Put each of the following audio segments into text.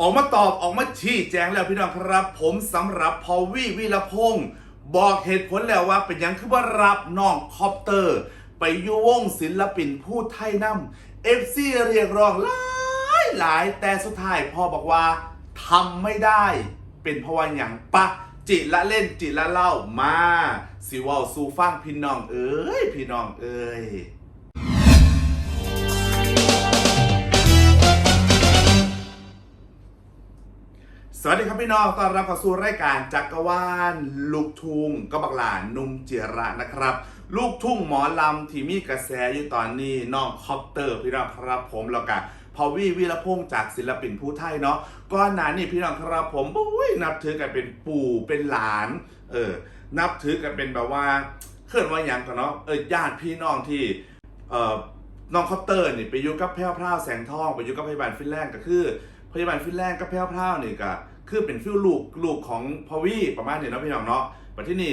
ออกมาตอบออกมาชี้แจงแล้วพี่น้องครับ ผมสำหรับพอวี่วิรพงศ์บอกเหตุผลแล้วว่าเป็นยังคือว่ารับน้องคอปเตอร์ ไปยู่วงศิลปินผู้ไทยนำเอฟซีเรียกร้องหลายหลายแต่สุดท้ายพ่อบอกว่าทำไม่ได้เป็นเพราะว่าอย่างปะจิละเล่นจิละเล่ามา สิว่าสู่ฟังพี่น้องเอ้ยพี่น้องเอ้ย วัสดีครับพี่น้อง ต้อนรับเข้าสู่รายการจักรวาลลูกทุ่งก็บักหลานนุ่มเจียระนะครับ ลูกทุ่งหมอลำที่มีกระแสอยู่ตอนนี้น้องคอปเตอร์พี่น้องครับผมแล้วก็พอวี่วิรพงษ์จากศิลปินผู้ไทยเนาะก้อนหนนี่พี่น้องครับผมปุ้ยนับถือกันเป็นปู่เป็นหลาน เออ นับถือกันเป็นแบบว่าเคลื่อนว่าอย่างกันเนาะเออญาติพี่น้องที่เอ่อน้องคอปเตอร์นี่ไปอยู่กับแพร่พราวแสงทองไปอยู่กับพยาบาลฟินแลนด์ก็คือพยาบาลฟินแลนด์กับแพร่พราวนี่ก็ คือเป็นฟิลลูกลูกของพวีประมาณนี้เนาะพี่น้องเนาะแต่ที่นี่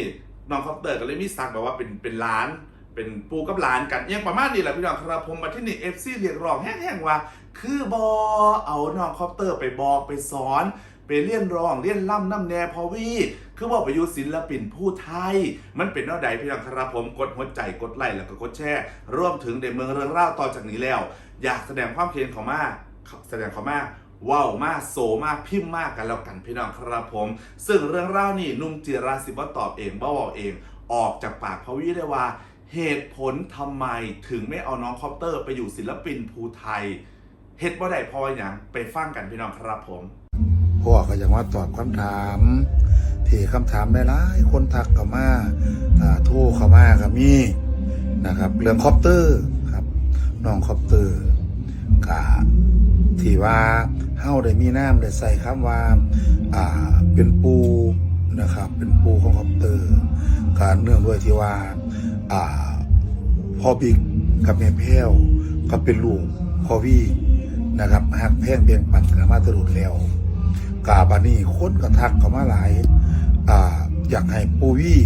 น้องคอปเตอร์ก็เลยมีสักแบบว่าเป็นเป็นหลาน เป็นปูกับหลานกันยังประมาณนี้แหละพี่น้องครับผมมาที่นี่เอฟซีเรียกร้องแห้งๆว่า คือบอเอาน้องคอปเตอร์ไปบอกไปสอนไปเลี่ยนร้องเลี่ยนล่ำน้ำแน่พอวีคือว่าไปอยู่ศิลปินผู้ไทย มันเป็นแนวใดพี่น้องครับผมกดหัวใจกดไลค์แล้วก็กดแชร์ร่วมถึงในเมืองเรื่องเล่าวต่อจากนี้แล้ว อยากแสดงความคิดเห็นเขามาแสดงเขามา ว้าวมากโซมากพิมพ์มากกันแล้วกันพี่น้องครับผม ซึ่งเรื่องเล่านี่นุ่มจิราสิบว่าตอบเองบ่าบอกเอง ออกจากปากพวีได้ว่า เหตุผลทำไมถึงไม่เอาน้องคอปเตอร์ไปอยู่ศิลปินภูไทยเฮ็ดบ่ได้พออย่างไปฟังกันพี่น้องครับผมพ่อก็ยังว่าตอบคำถามที่คำถามได้หลายคนทักเข้ามาอ่าโทรเข้ามาก็มีนะครับ เรื่องคอปเตอร์ครับน้องคอปเตอร์กะ ที่ว่าเฮาได้มีน้ำได้ใส่คำว่าอ่าเป็นปูนะครับ เป็นปูของคอปเตอร์ การเนื่องด้วยที่ว่าอ่าพ่อบิ๊กกับแม่แพ้วก็เป็นลูกพ่อวี่นะครับหักแพงเบียงปันกันมาตลอดแล้วกาบานี่คนก็ทักเขามาหลายอ่าอยากให้ปูวี่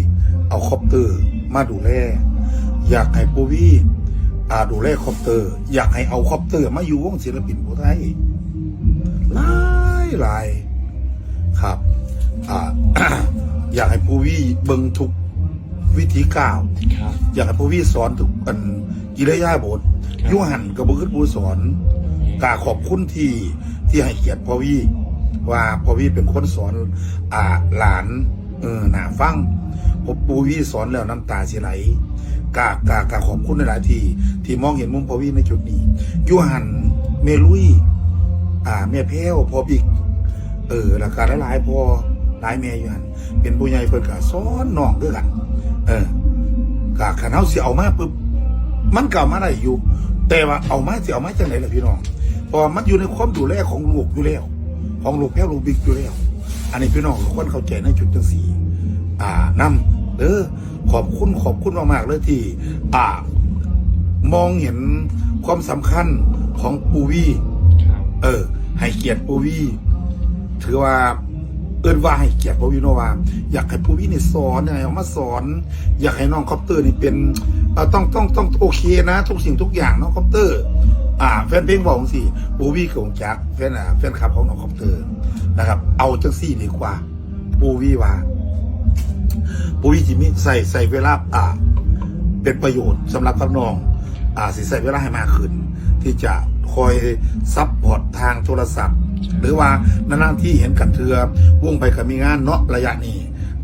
เอาคอปเตอร์มาดูแลอยากให้ปูวี่ อ่าดูแลคอปเตอร์ อยากให้เอาคอปเตอร์ มาอยู่วงศิลปินผู้ไทยหลายหลายครับ อ่า อยากให้ปูวี่เบิ่งทุกวิธีก้าวครับอยากให้ปูวี่สอนทุกอันกิริยาบทครับยุหันกับบุคคลผู้สอนกราขอบคุณที่ที่ให้เกียรติพ่อวี่ว่าพ่อวี่เป็นคนสอนอ่าหลานเออหนาฟังผมปูวี่สอนแล้วน้ำตาสิไหล กากากาขอบคุณในหลายที ที่มองเห็นมุมพอวีในจุดนี้ยูหันเมลุย อ่าแม่แพ้วพอบิก เออแล้วก็หลายพอหลายแม่อยู่หันเป็นผู้ใหญ่เพิ่นก็สอนน้องด้วยกัน เออกาขันเฮาสิเอามาปุ๊บมันเก็เอามาได้อยู่ แต่ว่าเอามาสิเอามาจากไหนล่ะพี่น้องพราะว่ามันอยู่ในความดูแลของลูกอยู่แล้ว ของลูกแพ้วลูกบิ๊กอยู่แล้ว อันนี้พี่น้องทุกคนเข้าใจในจุดจังสีอ่านำ เออขอบคุณขอบคุณมากๆเลยที่อ่ามองเห็นความสำคัญของปูวี่ครับเออ ให้เกียรติปูวี่ถือว่าเอินว่าให้เกียรติปูวี่เนาะว่าอยากให้ปูวี่นี่สอนยังไงเอามาสอน อยากให้น้องคอปเตอร์นี่เป็นเอ่อต้องต้องต้องโอเคนะ ทุกสิ่งทุกอย่างน้องคอปเตอร์ อ่า แฟนเพลงบอกสิปูวี่กงจักแฟนอ่าแฟนคลับของน้องคอปเตอร์นะครับ เอาจังสี่ดีกว่าปูวี่ว่า ปูวี่จิมิใส่ใส่เวลาอ่า เป็นประโยชน์สำหรับกับน้อง อ่าสิใส่เวลาให้มากขึ้น ที่จะคอยซับพอร์ตทางโทรศัพท์ หรือว่านานๆที่เห็นกันเถือวงไปกับมีงานเนาะระยะนี้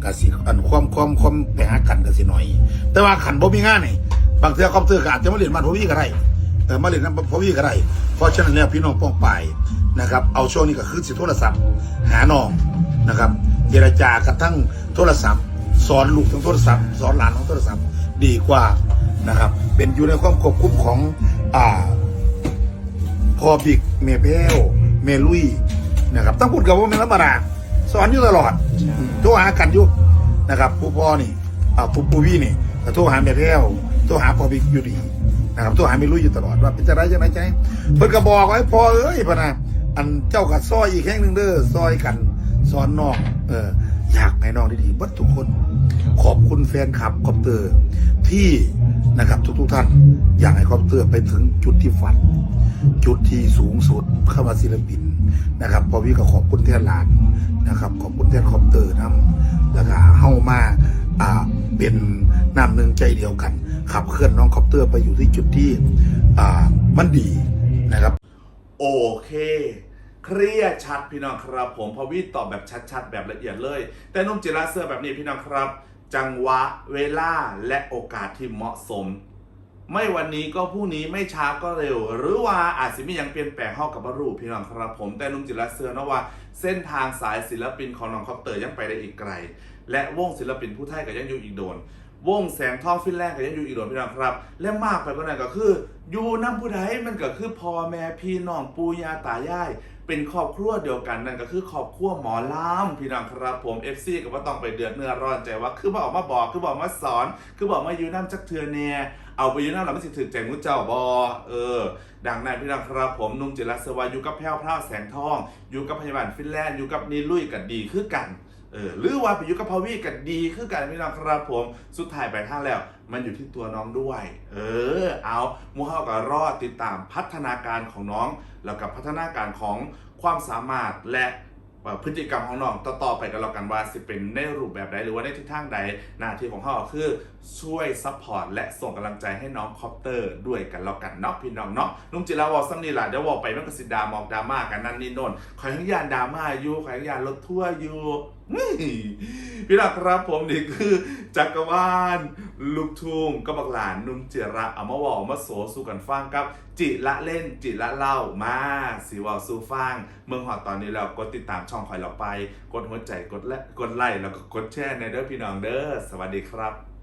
กสิอันความความความไปหากันกสิหน่อย แต่ว่าขันบ่มีงานนี่บางเทือคอมพิวเตอร์ก็อาจจะมาเล่นมันพวี่ก็ได้เออมาเล่นน้ำพวี่ก็ได้เพราะฉะนั้นแล้วพี่น้องป้องไปนะครับ เอาช่วงนี้ก็คือสิโทรศัพท์ หาน้องนะครับ เจรจากับทั้งโทรศัพท์ สอนลูกทางโทรศัพท์ สอนหลานทางโทรศัพท์ดีกว่านะครับ เป็นอยู่ในความควบคุมของอ่าพอบิกเมเพลเมลุยนะครับต้องพูดกับว่าเมลธรราสอนอยู่ตลอดโทรหากันอยู่นะครับผู้พ่อนี่อ่าผู้ปูวี่นี่โทรหาเมเพลโทรหาพอบิกอยู่ดีนะครับโทรหาเมลุยอยู่ตลอดว่าเป็นจะไรจะไรใจเพิ่นก็บอกไว้พอเอ้ยพนะอันเจ้ากับซอยอีกแห่งหนึ่งเด้อซอยกันสอนนองเออ ให้น้องดีๆเบัดทุกคน ขอบคุณแฟนคลับคอปเตอร์ที่นะครับทุกๆท่าน อยากให้คอปเตอร์ไปถึงจุดที่ฝัน จุดที่สูงสุดเข้ามาศิลปินนะครับพอพี่ก็ขอบคุณแทนหลานนะครับ ขอบคุณแทนคอปเตอร์น้ำแล้วก็เฮามาอ่าเป็นน้ำหนึ่งใจเดียวกัน ขับเคลื่อนน้องคอปเตอร์ไปอยู่ที่จุดที่อ่ามันดีนะครับ โอเค เครียดชัดพี่น้องครับผมพอวิตอบแบบชัดๆ แบบละเอียดเลย แต่นุ่มจิราเสื้อแบบนี้พี่น้องครับ จังหวะเวลาและโอกาสที่เหมาะสม ไม่วันนี้ก็พรุ่งนี้ไม่ช้าก็เร็ว หรือว่าอาจจะมียังเปลี่ยนแปลงเข้ากับบรูพี่น้องครับผมแต่นุ่มจิราเสื้อนะว่า เส้นทางสายศิลปินของน้องคอปเตอร์ยังไปได้อีกไกล และวงศิลปินผู้ไทยก็ยังอยู่อีกโดน วงแสงทองฟินแลนด์ก็ยังอยู่อีกโดนพี่น้องครับ และมากไปกว่านั้นก็คือ อยู่น้ำผู้ใดมันก็คือพ่อแม่พี่น้องปู่ย่าตายาย เป็นครอบครัวเดียวกันนั่นก็คือครอบครัวหมอลำพี่น้องครับผม FC ก็ว่าต้องไปเดือดเนื้อร้อนใจว่า คือบอกมาบอกคือบอกมาสอน คือบอกมาอยู่น้ำจักเทือเนียเอาไปอยู่น้ำแล้วมันสิถือใจมุเจ้าบอเออ ดังนั้นพี่น้องครับผมนุ่มจิรัสวาอยู่กับแพ้วพราวแสงทอง อยู่กับพยาบาลฟินแลนด์อยู่กับนีลุยกันดีคือกัน เออหรือว่าไปอยู่กับพาวีกันดีคือกันพี่น้องครับผม สุดท้ายไปทางแล้ว มันอยู่ที่ตัวน้องด้วย เออ เอามูเฮาก็รอดติดตามพัฒนาการของน้อง แล้วกับพัฒนาการของความสามารถและพฤติกรรมของน้องต่อๆไปกันแล้วกันว่าสิเป็นในรูปแบบใดหรือว่าในทิศทางใดหน้าที่ของเขาก็คือช่วยซัพพอร์ตและส่งกำลังใจให้น้องคอปเตอร์ด้วยกันแล้วกันเนาะพี่น้องเนาะนุ่มจิราวอซัมนี่ล่ะเดี๋ยววอกไปมันก็สิดามอกดราม่ากันนั่นนี่โน่นขอให้ยานดราม่าอยู่ขอให้ยานรถทั่วอยู่ พี่หลักครับผมนี่คือ จักรวาลลูกทุ่งกบักหลานนุ่มเจระอามาวอกมาโสสู่กันฟังครับ จิละเล่นจิละเล่ามาสีวอสู่ฟังเมืองหอดตอนนี้เรากดติดตามช่องคอยเราไป กดหัวใจกดและกดไลค์แล้วก็กดแชร์ในเด้อพี่น้องเด้อสวัสดีครับ